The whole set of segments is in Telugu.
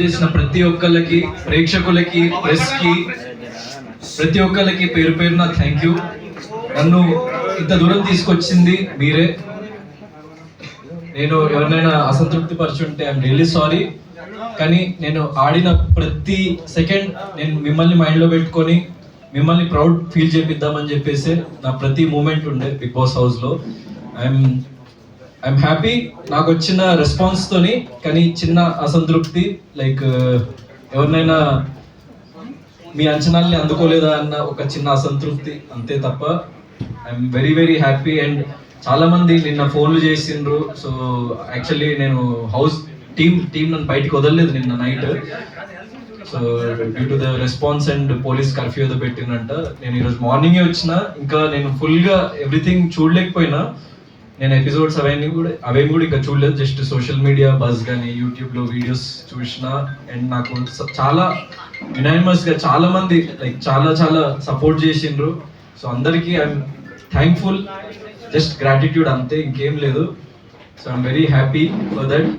చేసిన ప్రతి ఒక్కళ్ళకి ప్రేక్షకులకి ప్రెస్కి ప్రతి ఒక్కళ్ళకి పేరు పేరున థ్యాంక్ యూ నన్ను ఇంత దూరం తీసుకొచ్చింది మీరే. నేను ఎవరినైనా అసంతృప్తి పరుచుంటే ఐఎమ్ రియల్లీ సారీ కానీ నేను ఆడిన ప్రతి సెకండ్ నేను మిమ్మల్ని మైండ్లో పెట్టుకొని మిమ్మల్ని ప్రౌడ్ ఫీల్ చేపిద్దామని చెప్పేసి నా ప్రతి మూమెంట్ ఉండే బిగ్ బాస్ హౌస్లో ఐఎమ్ ఐఎమ్ హ్యాపీ నాకు వచ్చిన రెస్పాన్స్ తోని కానీ చిన్న అసంతృప్తి లైక్ ఎవరినైనా మీ అంచనాల్ని అందుకోలేదా అన్న ఒక చిన్న అసంతృప్తి అంతే తప్ప I'm very very happy and చాలామంది నిన్న ఫోన్లు చేసిండ్రు. సో యాక్చువల్లీ నేను హౌస్ టీమ్ టీమ్ నన్ను బయటికి వదలలేదు నిన్న night so due to the response and police curfew ఏదో పెట్టినంట నేను ఈరోజు మార్నింగే వచ్చిన ఇంకా నేను ఫుల్గా ఎవ్రీథింగ్ చూడలేకపోయినా నేను ఎపిసోడ్స్ అవన్నీ కూడా అవేమి కూడా ఇంకా చూడలేదు. జస్ట్ సోషల్ మీడియా బస్ కానీ యూట్యూబ్లో వీడియోస్ చూసిన అండ్ నాకు చాలా యునానిమస్గా చాలా మంది లైక్ చాలా చాలా సపోర్ట్ చేసిండ్రు. సో అందరికీ ఐఎమ్ థ్యాంక్ఫుల్ జస్ట్ గ్రాటిట్యూడ్ అంతే ఇంకేం లేదు. So I'm very happy for that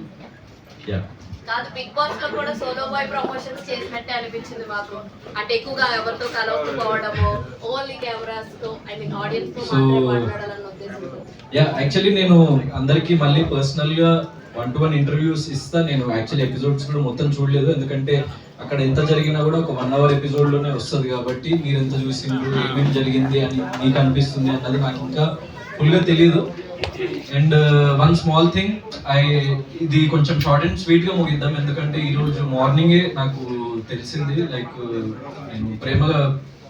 yeah కాదు బిగ్ బాస్లో కూడా సోలో బాయ్ ప్రమోషన్స్ చేసినట్టే అనిపించింది మాకు. అంటే ఎక్కువగా ఎవరితో కలవకపోవడము ఓన్లీ కెమెరాస్తో ఐ మీన్ ఆడియన్స్తో మాత్రమే మాట్లాడాలన్న ఉద్దేశంతో. యా యాక్చువల్లీ నేను అందరికీ మళ్ళీ పర్సనల్గా వన్ టు వన్ ఇంటర్వ్యూస్ ఇస్తా. నేను యాక్చువల్లీ ఎపిసోడ్స్ కూడా మొత్తం చూడలేదు. ఎందుకంటే అక్కడ ఎంత జరిగినా కూడా ఒక వన్ అవర్ ఎపిసోడ్లోనే వస్తుంది కాబట్టి మీరు ఎంత చూసిండ్రు ఏమేమి జరిగింది అని మీకు అనిపిస్తుంది అన్నది నాకు ఇంకా ఫుల్గా తెలియదు and one small thing I ఇది కొంచెం షార్ట్ అండ్ స్వీట్గా ముగిద్దాం. ఎందుకంటే ఈ రోజు మార్నింగే నాకు తెలిసింది. లైక్ uh, నేను ప్రేమగా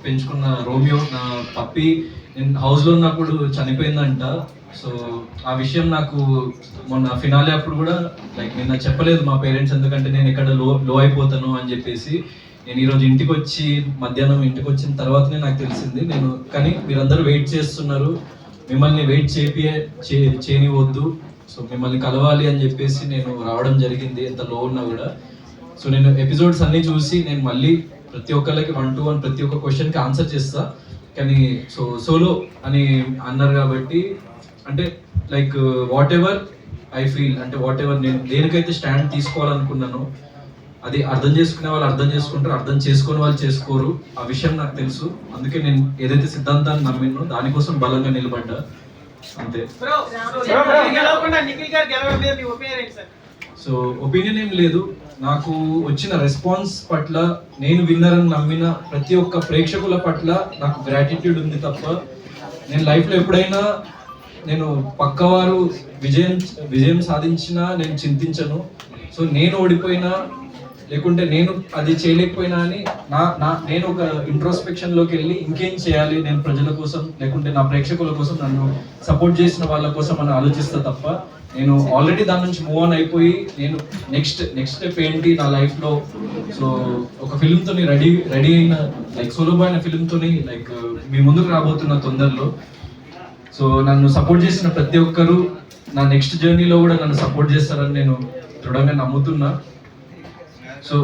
పెంచుకున్న రోమియో నా పప్పి నేను హౌస్లో ఉన్నప్పుడు చనిపోయిందంట. సో ఆ విషయం నాకు మొన్న ఫినాలే అప్పుడు కూడా లైక్ నిన్న చెప్పలేదు మా పేరెంట్స్ ఎందుకంటే నేను ఇక్కడ లో లో అయిపోతాను అని చెప్పేసి. నేను ఈరోజు ఇంటికి వచ్చి మధ్యాహ్నం ఇంటికి వచ్చిన తర్వాతనే నాకు తెలిసింది. నేను కానీ మీరందరూ వెయిట్ చేస్తున్నారు. మిమ్మల్ని వెయిట్ చేపి చేయనివద్దు. సో మిమ్మల్ని కలవాలి అని చెప్పేసి నేను రావడం జరిగింది. ఎంత లో ఉన్నా కూడా. సో నేను ఎపిసోడ్స్ అన్ని చూసి నేను మళ్ళీ ప్రతి ఒక్కరికి వన్ టు వన్ ప్రతి ఒక్క క్వశ్చన్కి ఆన్సర్ చేస్తా. కానీ సో సోలో అని అన్నారు కాబట్టి అంటే like whatever I feel అంటే వాట్ ఎవర్ నేను దేనికైతే స్టాండ్ తీసుకోవాలనుకున్నానో అది అర్థం చేసుకునే వాళ్ళు అర్థం చేసుకుంటారు అర్థం చేసుకునే వాళ్ళు చేసుకోరు. ఆ విషయం నాకు తెలుసు. అందుకే నేను ఏదైతే సిద్ధాంతాన్ని నమ్మినో దానికోసం బలంగా నిలబడ్డా. అంతే. సో ఒపీనియన్ ఏం లేదు. నాకు వచ్చిన రెస్పాన్స్ పట్ల నేను విన్నర్ అని నమ్మిన ప్రతి ఒక్క ప్రేక్షకుల పట్ల నాకు గ్రాటిట్యూడ్ ఉంది తప్ప నేను లైఫ్లో ఎప్పుడైనా నేను పక్కవారు విజయం విజయం సాధించినా నేను చింతించను. సో నేను ఓడిపోయినా లేకుంటే నేను అది చేయలేకపోయినా అని నా నా నేను ఒక ఇంట్రోస్పెక్షన్లోకి వెళ్ళి ఇంకేం చేయాలి నేను ప్రజల కోసం లేకుంటే నా ప్రేక్షకుల కోసం నన్ను సపోర్ట్ చేసిన వాళ్ళ కోసం అని ఆలోచిస్తా తప్ప నేను ఆల్రెడీ దాని నుంచి మూవ్ ఆన్ అయిపోయి నేను నెక్స్ట్ నెక్స్ట్ స్టెప్ ఏంటి నా లైఫ్లో? సో ఒక ఫిల్మ్ తోని రెడీ రెడీ అయిన లైక్ సులభ అయిన ఫిల్మ్ తోని లైక్ మీ ముందుకు రాబోతున్న తొందరలో సో నన్ను సపోర్ట్ చేసిన ప్రతి ఒక్కరు నా నెక్స్ట్ జర్నీలో కూడా నన్ను సపోర్ట్ చేస్తారని నేను దృఢంగా నమ్ముతున్నా. So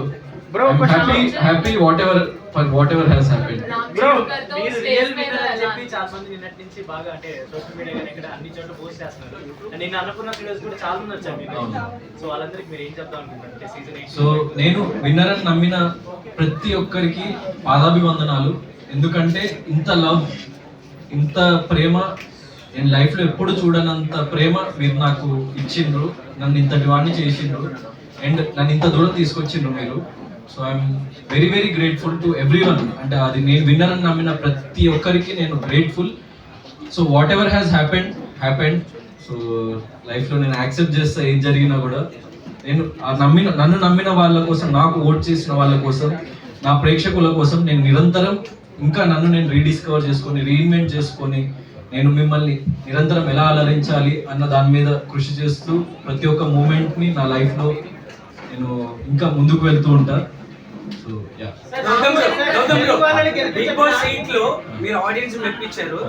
Bro, happy question- happy whatever for whatever has happen bro మీరు రియల్ అని చెప్పి చాలా మంది నిన్నటి నుంచి బాగా అంటే సోషల్ మీడియా కానీ ఇక్కడ అన్ని చోట్ల పోస్ట్ చేస్తున్నారు. And నిన్న అన్నపూర్ణ వీడియోస్ కూడా చాలా మంది వచ్చారు మీకు. సో వాళ్ళందరికీ మీరు ఏం చెప్తా అనుకుంటారు సీజన్ సో నేను విన్నర్ అని నమ్మిన ప్రతి ఒక్కరికి పాదాభివందనాలు. ఎందుకంటే ఇంత లవ్ ఇంత ప్రేమ నేను లైఫ్లో ఎప్పుడు చూడనంత ప్రేమ మీరు నాకు ఇచ్చిండ్రు. నన్ను ఇంతటి వాడిని చేసిండ్రు. అండ్ నన్ను ఇంత దూరం తీసుకొచ్చిండ్రు మీరు. So I'm very very grateful to everyone అంటే అది నేను విన్నర్ అని నమ్మిన ప్రతి ఒక్కరికి నేను grateful so whatever has happened happened so లైఫ్లో నేను యాక్సెప్ట్ చేస్తా ఏం జరిగినా కూడా. నేను నమ్మిన నన్ను నమ్మిన వాళ్ళ కోసం నాకు ఓట్ చేసిన వాళ్ళ కోసం నా ప్రేక్షకుల కోసం నేను నిరంతరం ఇంకా నన్ను నేను రీడిస్కవర్ చేసుకొని రీఇన్వెంట్ చేసుకొని నేను మిమ్మల్ని నిరంతరం ఎలా అలరించాలి అన్న దాని మీద కృషి చేస్తూ ప్రతి ఒక్క మూమెంట్ని నా లైఫ్లో నేను ఇంకా ముందుకు వెళ్తూ ఉంటా. So yeah Gautham bro, Gautham bro, వాళ్ళని బిగ్. బాస్ ఎయిట్లో మీరు ఆడియన్స్ మెప్పించారు.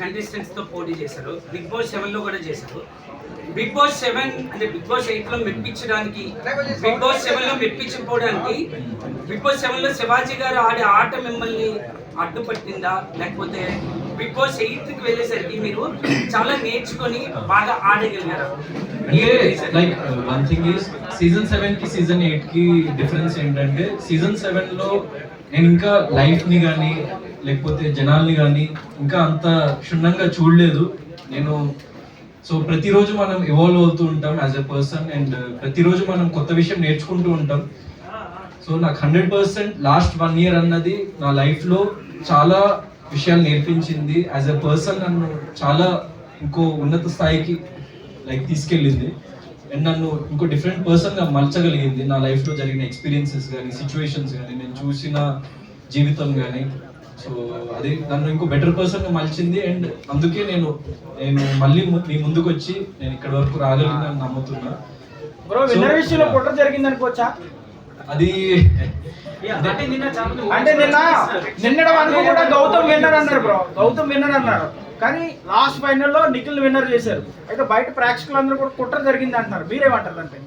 కంటెస్టెంట్స్తో పోటీ చేశారు. బిగ్ బాస్ సెవెన్లో కూడా చేశారు. బిగ్ బాస్ సెవెన్ అంటే బిగ్ బాస్ ఎయిట్లో మెప్పించడానికి బిగ్ బాస్ సెవెన్లో మెప్పించకపోవడానికి బిగ్ బాస్ సెవెన్లో శివాజీ గారు ఆడే ఆట మిమ్మల్ని అడ్డుపట్టిందా? లేకపోతే బిగ్ బాస్ ఎయిత్కి వెళ్ళేసరికి మీరు చాలా నేర్చుకొని బాగా ఆడగలిగారు. Like one thing is season సెవెన్కి సీజన్ ఎయిట్కి డిఫరెన్స్ ఏంటంటే సీజన్ సెవెన్లో నేను ఇంకా లైఫ్ని కానీ లేకపోతే జనాల్ని కానీ ఇంకా అంత క్షుణ్ణంగా చూడలేదు. నేను సో ప్రతిరోజు మనం ఇవాల్వ్ అవుతూ ఉంటాం యాజ్ ఎ పర్సన్ అండ్ ప్రతిరోజు మనం కొత్త విషయం నేర్చుకుంటూ ఉంటాం. సో నాకు hundred percent last one year అన్నది నా లైఫ్లో చాలా విషయాలు నేర్పించింది. యాజ్ ఎ పర్సన్ నన్ను చాలా ఇంకో ఉన్నత స్థాయికి లైక్ తీసుకెళ్ళింది. అండ్ నన్ను ఇంకో డిఫరెంట్ పర్సన్గా మలచగలిగింది. నా లైఫ్లో జరిగిన ఎక్స్పీరియన్సెస్ కానీ సిచ్యువేషన్స్ కానీ నేను చూసిన జీవితం కానీ సో అది నన్ను ఇంకో బెటర్ పర్సన్గా మలిచింది. అండ్ అందుకే నేను నేను మళ్ళీ ము- మీ ముందుకు వచ్చి నేను ఇక్కడ వరకు రాగలిగిన నమ్ముతున్నా. బ్రో విన్నర్ విషయంలో కుట్ర జరిగింది అనుకోవచ్చా అది అంటే నిన్న చాలా మంది అంటే నిన్న నిన్నటి వరకు కూడా గౌతమ్ విన్నర్ అన్నారు బ్రో గౌతమ్ విన్నర్ అన్నారు. కానీ లాస్ట్ ఫైనల్లో నిఖిల్ విన్నర్ చేశారు. అయితే బయట ప్రేక్షకులందరూ కూడా కుట్ర జరిగింది అంటున్నారు. మీరేమంటారు అంటే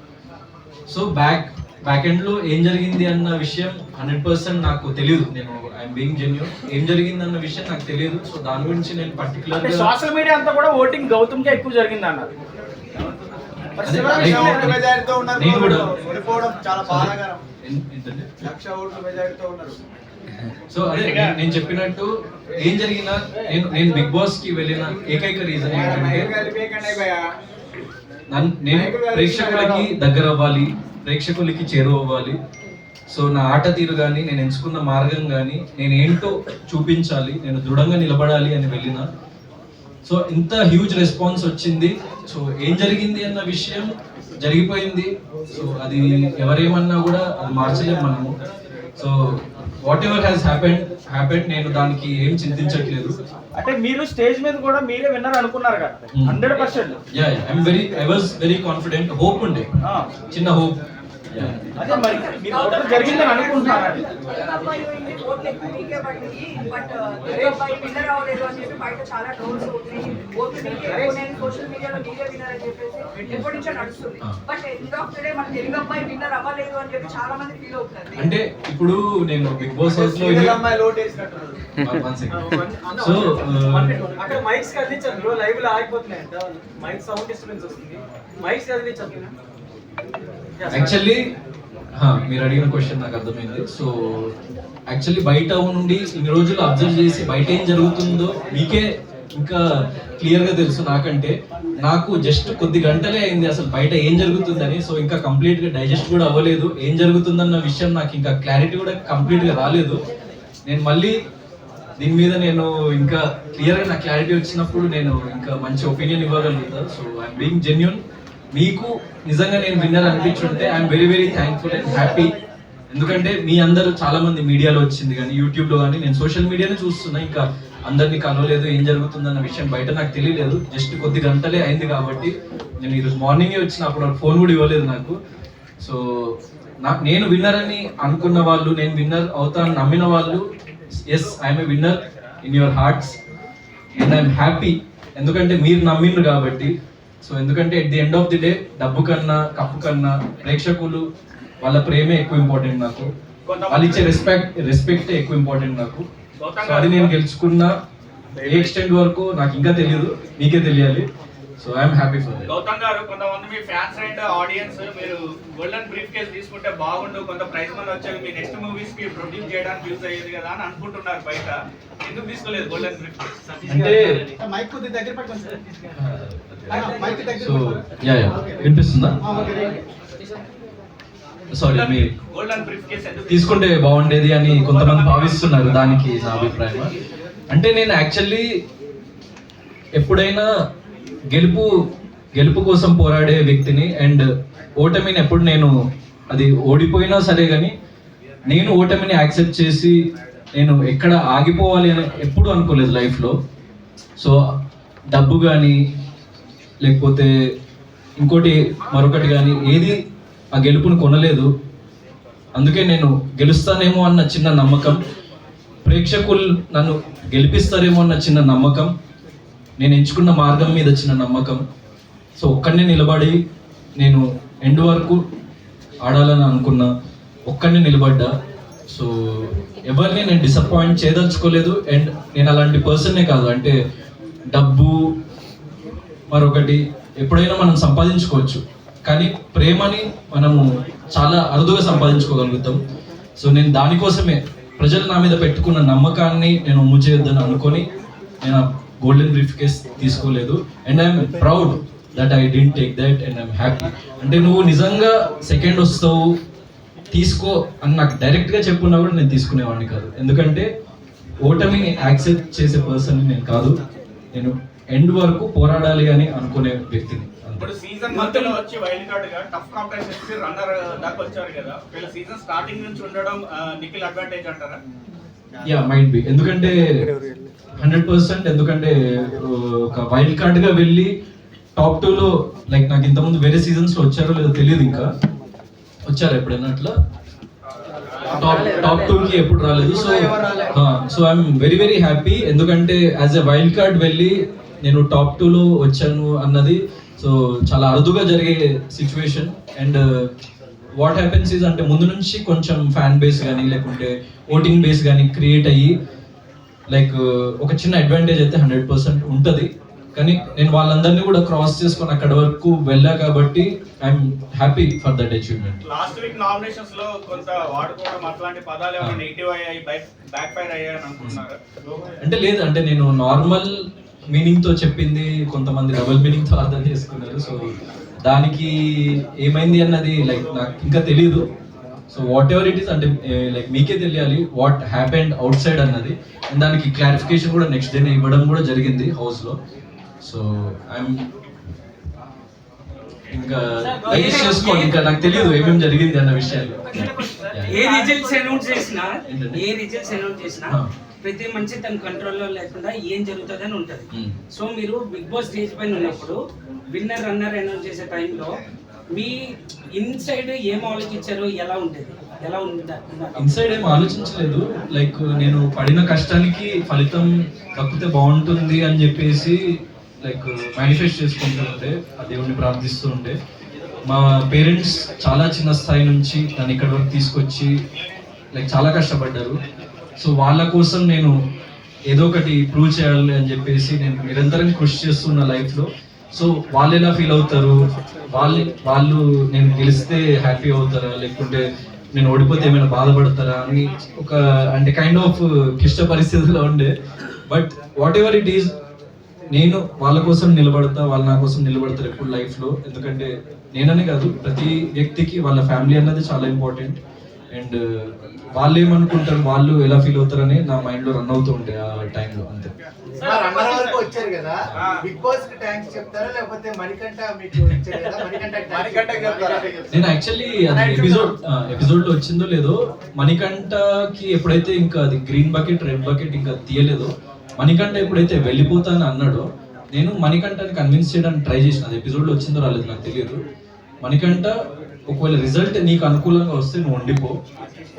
సో బ్యాక్ బ్యాక్ ఎండ్లో ఏం జరిగింది అన్న విషయం హండ్రెడ్ పర్సెంట్ నాకు తెలియదు నేను ఐఎమ్ బీయింగ్ జెన్యూన్ ఏం జరిగింది అన్న విషయం నాకు తెలియదు సో దాని గురించి నేను పర్టికులర్ సోషల్ మీడియా అంతా కూడా ఓటింగ్ గౌతమ్ కే ఎక్కువ జరిగింది అన్నారు మరి అదే, శివరాజ్ అదే, విషయంలో అదే. మెజారిటీతో ఉన్నారు నేను కూడా ఓడిపోవడం చాలా బాధాకరం. ఎన్- ఏంటంటే? లక్ష ఓట్లు మెజారిటీతో ఉన్నారు. సో అదే నేను- చెప్పినట్టు ఏం జరిగినా నేను నేను బిగ్ బాస్కి వెళ్ళిన ఏకైక రీజన్ నేను ప్రేక్షకులకి దగ్గర అవ్వాలి ప్రేక్షకులకి చేరువవ్వాలి. సో నా ఆట తీరు కానీ నేను ఎంచుకున్న మార్గం కానీ నేను ఏంటో చూపించాలి నేను దృఢంగా నిలబడాలి అని వెళ్ళిన సో ఇంత హ్యూజ్ రెస్పాన్స్ వచ్చింది. సో ఏం జరిగింది అన్న విషయం జరిగిపోయింది. సో అది ఎవరేమన్నా కూడా అది మార్చలేము మనము. So whatever has happened happened నేను దానికి ఏం చింతించట్లేదు. అంటే మీరు స్టేజ్ మీద కూడా మీరే విన్నర్ అనుకున్నారు కదా. Hmm. Hundred percent. Yeah I'm very I was very confident hope ఉండే. చిన్న హోప్ అదే మరి మీరు కుట్ర జరిగిందని అనుకుంటున్నారా? అని సోషల్ మీడియాలో మీరే విన్నర్ చెప్పేసి ఎప్పటి నుంచో నడుస్తుంది. బట్ ఎండ్ ఆఫ్ డే మన తెలుగు అబ్బాయి విన్నర్ అవ్వలేదు అని చెప్పి చాలా మంది ఫీల్ అవుతున్నారు అంటే ఇప్పుడు నేను బిగ్ బాస్ హౌస్లో అమ్మాయి లోటు. సో అక్కడ మైక్స్ కదిలించారు లైవ్లో ఆగిపోతున్నాయంట. మైక్ సౌండ్ డిస్టర్బెన్స్ వస్తుంది. మైక్స్ కదిలించారు యాక్చువల్లీ మీరు అడిగిన క్వశ్చన్ నాకు అర్థమైంది. సో యాక్చువల్లీ బయట నుండి ఇన్ని రోజులు అబ్జర్వ్ చేసి బయట ఏం జరుగుతుందో మీకే ఇంకా క్లియర్గా తెలుసు నాకంటే. నాకు జస్ట్ కొద్ది గంటలే అయింది అసలు బయట ఏం జరుగుతుందని. సో ఇంకా కంప్లీట్గా డైజెస్ట్ కూడా అవ్వలేదు. ఏం జరుగుతుందన్న విషయం నాకు ఇంకా క్లారిటీ కూడా కంప్లీట్గా రాలేదు. నేను మళ్ళీ దీని మీద నేను ఇంకా క్లియర్గా నా క్లారిటీ వచ్చినప్పుడు నేను ఇంకా మంచి ఒపీనియన్ ఇవ్వగలుగుతా. సో ఐఎమ్ బీయింగ్ జెన్యున్ మీకు నిజంగా నేను winner అనిపించుంటే I'm very very thankful and happy ఎందుకంటే మీ అందరూ చాలా మంది మీడియాలో వచ్చింది కానీ యూట్యూబ్లో కానీ నేను సోషల్ మీడియానే చూస్తున్నా. ఇంకా అందరినీ కలవలేదు ఏం జరుగుతుందన్న విషయం బయట నాకు తెలియలేదు. జస్ట్ కొద్ది గంటలే అయింది కాబట్టి నేను ఈరోజు మార్నింగే వచ్చిన అప్పుడు ఫోన్ కూడా ఇవ్వలేదు నాకు. సో నాకు నేను విన్నర్ అని అనుకున్న వాళ్ళు నేను విన్నర్ అవుతాను నమ్మిన వాళ్ళు yes I'm a winner in your hearts and I'm happy ఎందుకంటే మీరు నమ్మిండ్రు కాబట్టి సో ఎందుకంటే at the end of the day డబ్బు కన్నా కప్పు కన్నా ప్రేక్షకులు వాళ్ళ ప్రేమే ఎక్కువ ఇంపార్టెంట్ నాకు. వాళ్ళు ఇచ్చే రెస్పెక్ట్ రెస్పెక్ట్ ఎక్కువ ఇంపార్టెంట్ నాకు. సో అది నేను గెలుచుకున్న ఏ ఎక్స్టెంట్ వరకు నాకు ఇంకా తెలియదు మీకే తెలియాలి. So I'm happy for that Gautham గారు కొంతమంది మీ ఫ్యాన్స్ అండ్ ఆడియన్స్ మీరు గోల్డెన్ బ్రీఫ్ కేస్ తీసుకుంటే బాగుండు కొంత ప్రైజ్ మనీ వచ్చేది మీ నెక్స్ట్ మూవీస్కి ప్రొడ్యూస్ చేయడానికి యూజ్ అయ్యేది కదా అని అనుకుంటున్నారు బయట. ఎందుకు తీసుకోలేదు గోల్డెన్ బ్రీఫ్ కేస్? అంటే మైక్ కొద్దిగా దగ్గర పట్టుకోండి సార్. మైక్ దగ్గర సో. యా యా వినిపిస్తుందా. సారీ మీ గోల్డెన్ బ్రీఫ్ కేస్ ఎందుకు తీసుకుంటే బాగుండేది అని కొంతమంది భావిస్తున్నారు దానికి నా అభిప్రాయం. అంటే నేను యాక్చువల్లీ ఎప్పుడైనా గెలుపు గెలుపు కోసం పోరాడే వ్యక్తిని అండ్ ఓటమిని ఎప్పుడు నేను అది ఓడిపోయినా సరే కానీ నేను ఓటమిని యాక్సెప్ట్ చేసి నేను ఎక్కడ ఆగిపోవాలి అని ఎప్పుడు అనుకోలేదు లైఫ్లో సో డబ్బు కానీ లేకపోతే ఇంకోటి మరొకటి కానీ ఏది ఆ గెలుపుని కొనలేదు. అందుకే నేను గెలుస్తానేమో అన్న చిన్న నమ్మకం ప్రేక్షకులు నన్ను గెలిపిస్తారేమో అన్న చిన్న నమ్మకం నేను ఎంచుకున్న మార్గం మీద వచ్చిన నమ్మకం. సో ఒక్కడనే నిలబడి నేను ఎండ్ వరకు ఆడాలని అనుకున్నా. ఒక్కడనే నిలబడ్డా. సో ఎవరిని నేను డిసప్పాయింట్ చేయదలుచుకోలేదు. అండ్ నేను అలాంటి పర్సన్నే కాదు. అంటే డబ్బు మరొకటి ఎప్పుడైనా మనం సంపాదించుకోవచ్చు. కానీ ప్రేమని మనము చాలా అరుదుగా సంపాదించుకోగలుగుతాం. సో నేను దానికోసమే ప్రజలు నా మీద పెట్టుకున్న నమ్మకాన్ని నేను ఒమ్ము చేయొద్దని అనుకొని నేను గోల్డెన్ బ్రీఫ్ కేస్ తీసుకోలేదు. And I'm proud that I didn't take that and I'm happy అంటే నువ్వు నిజంగా సెకండ్ వస్తావు తీసుకో అని నాకు డైరెక్ట్గా చెప్పున్నా కూడా నేను తీసుకునేవాడిని కాదు. ఎందుకంటే ఓటమిని యాక్సెప్ట్ చేసే పర్సన్ నేను కాదు. నేను ఎండ్ వరకు పోరాడాలి అని అనుకునే వ్యక్తిని. ఇప్పుడు సీజన్ మధ్యలో వచ్చి వైల్డ్ కార్డ్గా టఫ్ కాంపిటీషన్ ఇచ్చి రన్నర్ దాకా వచ్చారు కదా. వీళ్ళ సీజన్ స్టార్టింగ్ నుంచి ఉండడం నిఖిల్ అడ్వాంటేజ్ అంటారా? యా మైండ్ బి ఎందుకంటే హండ్రెడ్ పర్సెంట్ ఎందుకంటే ఒక వైల్డ్ కార్డ్గా వెళ్ళి టాప్ టూ లో లైక్ నాకు ఇంతకుముందు వేరే సీజన్స్లో వచ్చారో లేదో తెలియదు ఇంకా. వచ్చారు ఎప్పుడైనా అట్లా? టాప్ టాప్ టూ కి ఎప్పుడు రాలేదు. So so I'm very very happy ఎందుకంటే యాజ్ ఎ వైల్డ్ కార్డ్ వెళ్ళి నేను టాప్ టూ లో వచ్చాను అన్నది సో చాలా అరుదుగా జరిగే situation and what happens is అంటే ముందు నుంచి కొంచెం ఫ్యాన్ బేస్ కానీ లేకుంటే ఓటింగ్ బేస్ కానీ క్రియేట్ అయ్యి లైక్ ఒక చిన్న అడ్వాంటేజ్ అయితే హండ్రెడ్ పర్సెంట్ ఉంటుంది. కానీ నేను వాళ్ళందరినీ కూడా క్రాస్ చేసుకొని అక్కడ వరకు వెళ్ళా కాబట్టి I'm happy for that achievement last week నామినేషన్స్లో కొంత వాడుకోవడం అట్లాంటి పదాలు ఏమైనా నెగిటివ్ అయ్యాయి బ్యాక్ ఫైర్ అయ్యాయి అని అనుకుంటున్నారు? అంటే లేదు అంటే నేను నార్మల్ మీనింగ్తో చెప్పింది కొంతమంది డబుల్ మీనింగ్తో అర్థం చేసుకున్నారు. సో దానికి ఏమైంది అన్నది లైక్ నాకు ఇంకా తెలియదు so whatever it is అంటే లైక్ మీకే తెలియాలి వాట్ హ్యాపెండ్ అవుట్ సైడ్ అన్నది And దానికి క్లారిఫికేషన్ కూడా నెక్స్ట్ డే ఇవ్వడం కూడా జరిగింది హౌస్లో సో ఐఎమ్ ఇంకా డైజెస్ట్ చేసుకోండి ఇంకా నాకు తెలియదు ఏమేమి జరిగింది అన్న విషయాలు ఏ రిజల్ట్స్ అనౌన్స్ చేసినా? ఏ రిజల్ట్స్ అనౌన్స్ చేసినా. ప్రతి మనిషి తన కంట్రోల్లో లేకుండా ఏం జరుగుతుంది అని ఉంటుంది Hmm. సో మీరు బిగ్ బాస్ స్టేజ్ పైన ఉన్నప్పుడు విన్నర్ రన్నర్ అనౌన్స్ చేసే టైంలో మీ ఇన్సైడ్ ఏం ఆలోచించారు ఎలా ఉండేది? ఎలా ఉందా? ఇన్సైడ్ ఏం ఆలోచించలేదు. లైక్ నేను పడిన కష్టానికి ఫలితం దక్కితే బాగుంటుంది అని చెప్పేసి లైక్ మేనిఫెస్ట్ చేసుకుంటూ ఉండే ఆ దేవుణ్ణి ప్రార్థిస్తూ ఉండే మా పేరెంట్స్ చాలా చిన్న స్థాయి నుంచి నన్ను ఇక్కడ వరకు తీసుకొచ్చి లైక్ చాలా కష్టపడ్డారు. సో వాళ్ళ కోసం నేను ఏదో ఒకటి ప్రూవ్ చేయాలి అని చెప్పేసి నేను నిరంతరం కృషి చేస్తున్న లైఫ్లో సో వాళ్ళు ఎలా ఫీల్ అవుతారు? వాళ్ళు వాళ్ళు నేను గెలిస్తే హ్యాపీ అవుతారా? లేకుంటే నేను ఓడిపోతే ఏమైనా బాధపడతారా? అని ఒక అంటే కైండ్ ఆఫ్ క్లిష్ట పరిస్థితిలో ఉండే. But whatever it is నేను వాళ్ళ కోసం నిలబడతా వాళ్ళు నా కోసం నిలబడతారు ఎప్పుడు లైఫ్లో ఎందుకంటే నేననే కాదు ప్రతి వ్యక్తికి వాళ్ళ ఫ్యామిలీ అన్నది చాలా ఇంపార్టెంట్ అండ్ వాళ్ళు ఏమనుకుంటారు వాళ్ళు ఎలా ఫీల్ అవుతారని నా మైండ్లో రన్ అవుతూ ఉంటాయి ఆ టైంలో అంతే. వచ్చారు కదా? బిగ్ బాస్కి థ్యాంక్స్ చెప్తారా? లేకపోతే మణికంఠ మీకు ఇచ్చారు కదా? మణికంఠ నేను యాక్చువల్లీ ఎపిసోడ్ ఎపిసోడ్లో వచ్చిందో లేదో మణికంఠకి ఎప్పుడైతే ఇంకా అది గ్రీన్ బకెట్ రెడ్ బకెట్ ఇంకా తీయలేదో మణికంఠ ఎప్పుడైతే వెళ్ళిపోతానని అన్నాడో నేను మణికంఠని కన్విన్స్ చేయడానికి ట్రై చేసిన. అది ఎపిసోడ్లో వచ్చిందో రాలేదు నాకు తెలియదు. మణికంఠ ఒకవేళ రిజల్ట్ నీకు అనుకూలంగా వస్తే నువ్వు ఉండిపో.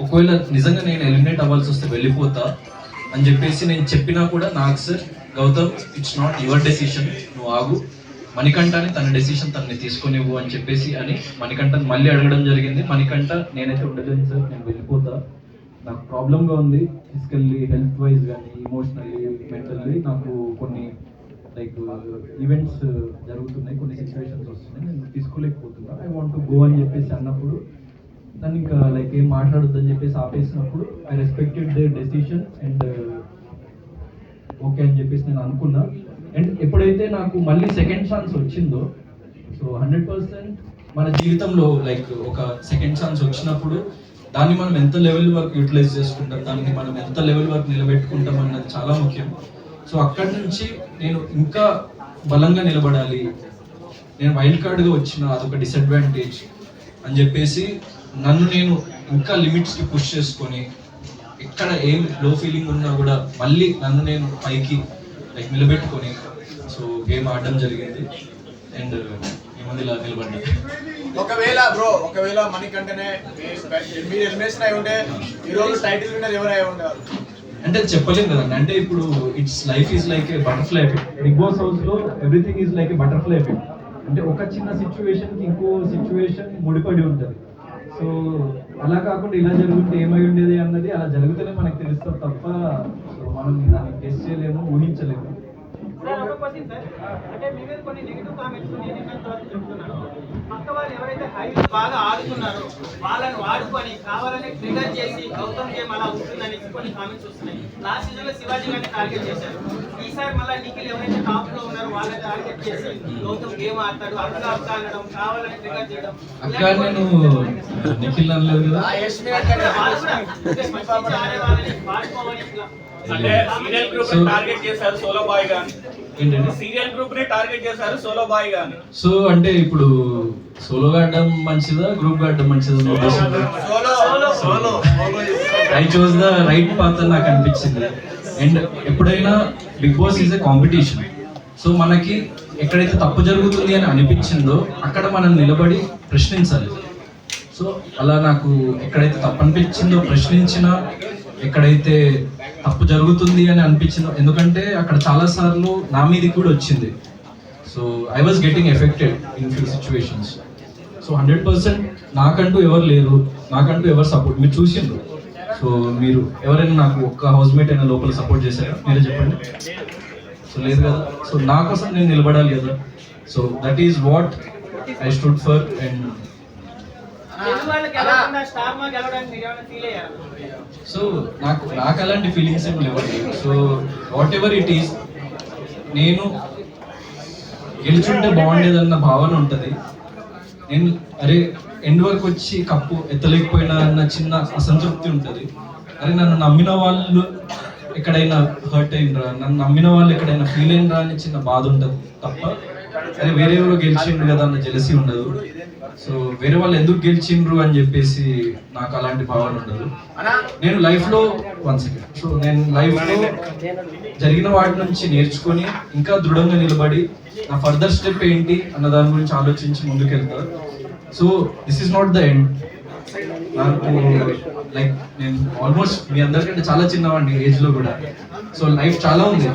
ఒకవేళ నిజంగా నేను ఎలిమినేట్ అవ్వాల్సి వస్తే వెళ్ళిపోతా అని చెప్పేసి నేను చెప్పినా కూడా నాకు sir Gautham it's not your decision నువ్వు ఆగు. మణికంఠని తన డెసిషన్ తనని తీసుకునివ్వు అని చెప్పేసి అని మణికంఠని మళ్ళీ అడగడం జరిగింది. మణికంఠ నేనైతే ఉండలేను సార్ నేను వెళ్ళిపోతా. నాకు ప్రాబ్లంగా ఉంది ఫిజికల్లీ హెల్త్ వైజ్ కానీ ఇమోషనల్లీ మెంటల్లీ నాకు కొన్ని లైక్ ఈవెంట్స్ జరుగుతున్నాయి కొన్ని సిచ్యువేషన్స్ వస్తున్నాయి. నేను తీసుకోలేకపోతున్నా. ఐ వాంట్ టు గో అని చెప్పేసి అన్నప్పుడు నన్ను ఇంకా లైక్ ఏం మాట్లాడొద్దని చెప్పేసి ఆపేసినప్పుడు I respected they decision and okay అని చెప్పేసి నేను అనుకున్నా. అండ్ ఎప్పుడైతే నాకు మళ్ళీ సెకండ్ ఛాన్స్ వచ్చిందో సో హండ్రెడ్ పర్సెంట్ మన జీవితంలో లైక్ ఒక సెకండ్ ఛాన్స్ వచ్చినప్పుడు దాన్ని మనం ఎంత లెవెల్ వరకు యూటిలైజ్ చేసుకుంటాం దాన్ని మనం ఎంత లెవెల్ వరకు నిలబెట్టుకుంటాం అన్నది చాలా ముఖ్యం. సో అక్కడి నుంచి నేను ఇంకా బలంగా నిలబడాలి నేను వైల్డ్ కార్డ్గా వచ్చిన అదొక డిసడ్వాంటేజ్ అని చెప్పేసి నన్ను నేను ఇంకా లిమిట్స్కి పుష్ చేసుకొని ఎక్కడ ఏం లో ఫీలింగ్ ఉన్నా కూడా మళ్ళీ నన్ను నేను పైకి లైక్ నిలబెట్టుకొని సో గేమ్ ఆడడం జరిగింది. అండ్ ఏమంది ఇలా నిలబడ్డా ఒకవేళ బ్రో ఒకవేళ మణికంఠనే మీ- మీరు ఎలిమినేషన్ అయి ఉంటే ఈ రోజు టైటిల్ విన్నర్ ఎవరు అయి ఉండేవారు అంటే అది చెప్పలేం కదండి. అంటే ఇప్పుడు it's life is like a butterfly effect Bigg Boss హౌస్లో everything is like a butterfly effect అంటే ఒక చిన్న సిచ్యువేషన్కి ఇంకో సిచ్యువేషన్ ముడిపడి ఉంటుంది. సో అలా కాకుండా ఇలా జరుగుతుంటే ఏమై ఉండేది అన్నది అలా జరుగుతూనే మనకు తెలుస్తుంది తప్ప మనం దాన్ని టెస్ట్ చేయలేము ఊహించలేము. సార్ అంటే మీ మీద కొన్ని నెగిటివ్ కామెంట్స్ నేను తర్వాత చెప్తున్నాను. పక్క వాళ్ళు ఎవరైతే హై బాగా ఆడుతున్నారో వాళ్ళని వాడుకొని కావాలని ట్రిగర్ చేసి గౌతమ్ గేమ్ అలా ఉంటుందని కొన్ని కామెంట్స్ వస్తున్నాయి. లాస్ట్ సీజన్లో శివాజీ గారిని టార్గెట్ చేశారు. ఈసారి మళ్ళీ నిఖిల్ ఎవరైతే టాప్లో ఉన్నారో వాళ్ళని టార్గెట్ చేసి గౌతమ్ గేమ్ ఆడతాడు అక్క అక్క అనడం కావాలని ట్రిగర్ చేయడం. నిఖిల్ వాళ్ళు కూడా అంటే ఆడే వాళ్ళని సీరియల్ గ్రూప్ టార్గెట్ చేశారు సోలో బాయ్ గాని ఏంటంటే సీరియల్ గ్రూప్ని టార్గెట్ చేశారు సోలో బాయ్ గాని. సో అంటే ఇప్పుడు సోలోగా ఆడడం మంచిదా గ్రూప్గా ఆడడం మంచిదా మీ ఉద్దేశంలో I choose the right path అని నాకు అనిపించింది. అండ్ ఎప్పుడైనా Bigg Boss is a competition. So మనకి ఎక్కడైతే తప్పు జరుగుతుంది అని అనిపించిందో అక్కడ మనం నిలబడి ప్రశ్నించాలి. సో అలా నాకు ఎక్కడైతే తప్పు అనిపించిందో ప్రశ్నించినా ఎక్కడైతే తప్పు జరుగుతుంది అని అనిపించిందో ఎందుకంటే అక్కడ చాలా సార్లు నా మీదకి కూడా వచ్చింది. So I was getting affected in few situations so hundred percent నాకంటూ ఎవరు లేరు నాకంటూ ఎవరు సపోర్ట్ మీరు చూసిండ్రు. సో మీరు ఎవరైనా నాకు ఒక్క హౌస్మేట్ అయినా లోపల సపోర్ట్ చేశారా? మీరే చెప్పండి. సో లేదు కదా. సో నా కోసం నేను నిలబడాలి కదా. So that is what I stood for and so నాకు నాకు అలాంటి ఫీలింగ్స్ ఏం లేవండి. So whatever it is నేను గెలుచుంటే బాగుండేదన్న భావన ఉంటుంది. నేను అరే ఎండ్ వరకు వచ్చి కప్పు ఎత్తలేకపోయినా అన్న చిన్న అసంతృప్తి ఉంటుంది. అరే నన్ను నమ్మిన వాళ్ళు ఎక్కడైనా హర్ట్ అయినరా? నన్ను నమ్మిన వాళ్ళు ఎక్కడైనా ఫీల్ అయినరా అని చిన్న బాధ ఉంటుంది తప్ప అరే వేరే ఎవరో గెలిచిండ్రు కదా అన్న జెలసి ఉండదు. సో వేరే వాళ్ళు ఎందుకు గెలిచిండ్రు అని చెప్పేసి నాకు అలాంటి భావన ఉండదు. నేను లైఫ్లో వన్ సెకండ్ సో నేను లైఫ్లో జరిగిన వాటి నుంచి నేర్చుకొని ఇంకా దృఢంగా నిలబడి నా ఫర్దర్ స్టెప్ ఏంటి అన్న దాని గురించి ఆలోచించి ముందుకెళ్తా. So this is not the end నాకు లైక్ నేను ఆల్మోస్ట్ మీ అందరికంటే చాలా చిన్నవాడిని ఏజ్లో కూడా. సో లైఫ్ చాలా ఉంది.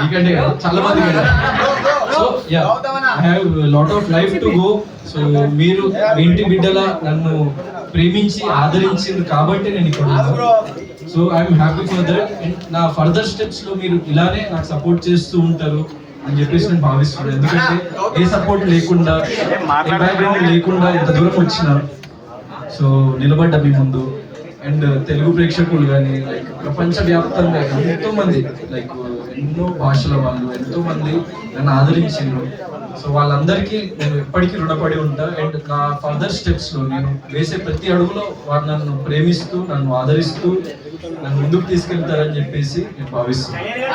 మీకంటే కదా చాలా మంది కదా lot of life to go so మీరు ఇంటి బిడ్డల నన్ను ప్రేమించి ఆదరించింది కాబట్టి నేను ఇక్కడ so I'm happy for that and నా ఫర్దర్ స్టెప్స్లో మీరు ఇలానే నాకు సపోర్ట్ చేస్తూ ఉంటారు అని చెప్పేసి నేను భావిస్తున్నాను. ఎందుకంటే ఏ సపోర్ట్ లేకుండా లేకుండా ఇంత దూరం వచ్చిన. సో నిలబడ్డ మీ ముందు. అండ్ తెలుగు ప్రేక్షకులు కానీ లైక్ ప్రపంచవ్యాప్తంగా ఎంతో మంది లైక్ ఎన్నో భాషల వాళ్ళు ఎంతో మంది నన్ను ఆదరించిండ్రు. సో వాళ్ళందరికీ నేను ఎప్పటికీ రుణపడి ఉంటా. అండ్ నా ఫర్దర్ స్టెప్స్లో నేను వేసే ప్రతి అడుగులో వారు నన్ను ప్రేమిస్తూ నన్ను ఆదరిస్తూ నన్ను ముందుకు తీసుకెళ్తారని చెప్పేసి నేను భావిస్తున్నాను